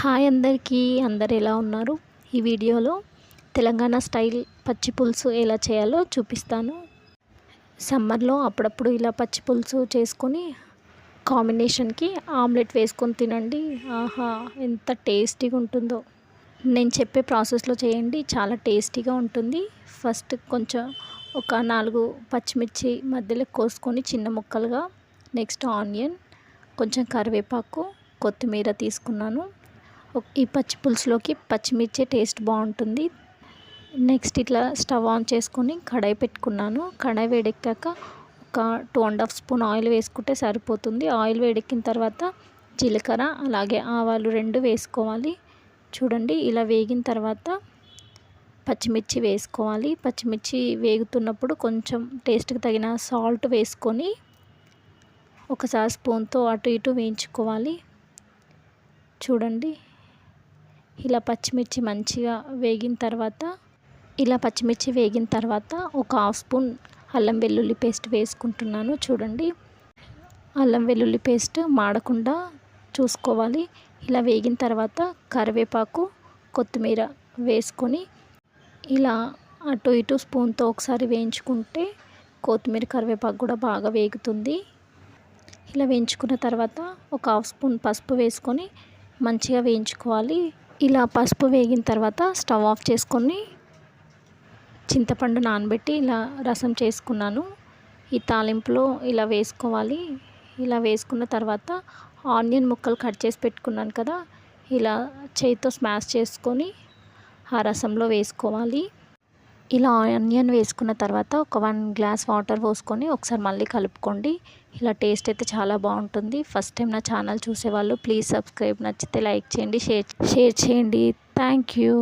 Hi అందరికీ అందరు ఎలా ఉన్నారు? ఈ వీడియోలో తెలంగాణ స్టైల్ పచ్చి పులుసు ఎలా చేయాలో చూపిస్తాను. సమ్మర్లో అప్పుడప్పుడు ఇలా పచ్చి పులుసు చేసుకొని కాంబినేషన్కి ఆమ్లెట్ వేసుకొని తినండి. ఆహా ఎంత టేస్టీగా ఉంటుందో. నేను చెప్పే ప్రాసెస్లో చేయండి చాలా టేస్టీగా ఉంటుంది. ఫస్ట్ కొంచెం ఒక నాలుగు పచ్చిమిర్చి మధ్యలో కోసుకొని చిన్న ముక్కలుగా నెక్స్ట్ ఆనియన్ కొంచెం కరివేపాకు కొత్తిమీర తీసుకున్నాను. ఈ పచ్చి పులుసులోకి పచ్చిమిర్చి టేస్ట్ బాగుంటుంది. నెక్స్ట్ ఇట్లా స్టవ్ ఆన్ చేసుకొని కడాయి పెట్టుకున్నాను. కడాయి వేడెక్కాక ఒక two and half spoon oil వేసుకుంటే సరిపోతుంది. ఆయిల్ వేడెక్కిన తర్వాత జీలకర్ర అలాగే ఆవాలు రెండు వేసుకోవాలి. చూడండి ఇలా వేగిన తర్వాత పచ్చిమిర్చి వేసుకోవాలి. పచ్చిమిర్చి వేగుతున్నప్పుడు కొంచెం టేస్ట్కి తగిన సాల్ట్ వేసుకొని ఒకసారి స్పూన్తో అటు ఇటు వేయించుకోవాలి. చూడండి ఇలా పచ్చిమిర్చి మంచిగా వేగిన తర్వాత ఇలా పచ్చిమిర్చి వేగిన తర్వాత ఒక హాఫ్ స్పూన్ అల్లం వెల్లుల్లి పేస్ట్ వేసుకుంటున్నాను. చూడండి అల్లం వెల్లుల్లి పేస్ట్ మాడకుండా చూసుకోవాలి. ఇలా వేగిన తర్వాత కరివేపాకు కొత్తిమీర వేసుకొని ఇలా అటు ఇటు స్పూన్తో ఒకసారి వేయించుకుంటే కొత్తిమీర కరివేపాకు కూడా బాగా వేగుతుంది. ఇలా వేయించుకున్న తర్వాత ఒక హాఫ్ స్పూన్ పసుపు వేసుకొని మంచిగా వేయించుకోవాలి. ఇలా పసుపు వేగిన తర్వాత స్టవ్ ఆఫ్ చేసుకొని చింతపండు నానబెట్టి ఇలా రసం చేసుకున్నాను. ఈ తాలింపులో ఇలా వేసుకోవాలి. ఇలా వేసుకున్న తర్వాత ఆనియన్ ముక్కలు కట్ చేసి పెట్టుకున్నాను కదా ఇలా చేతితో స్మాష్ చేసుకొని ఆ రసంలో వేసుకోవాలి. ఇలా ఆనియన్ వేసుకున్న తర్వాత ఒక వన్ గ్లాస్ వాటర్ పోసుకొని ఒకసారి మళ్ళీ కలుపుకోండి. ఇలా టేస్ట్ అయితే చాలా బాగుంటుంది. ఫస్ట్ టైం నా ఛానల్ చూసేవాళ్ళు ప్లీజ్ సబ్స్క్రైబ్ నచ్చితే లైక్ చేయండి షేర్ షేర్ చేయండి. Thank you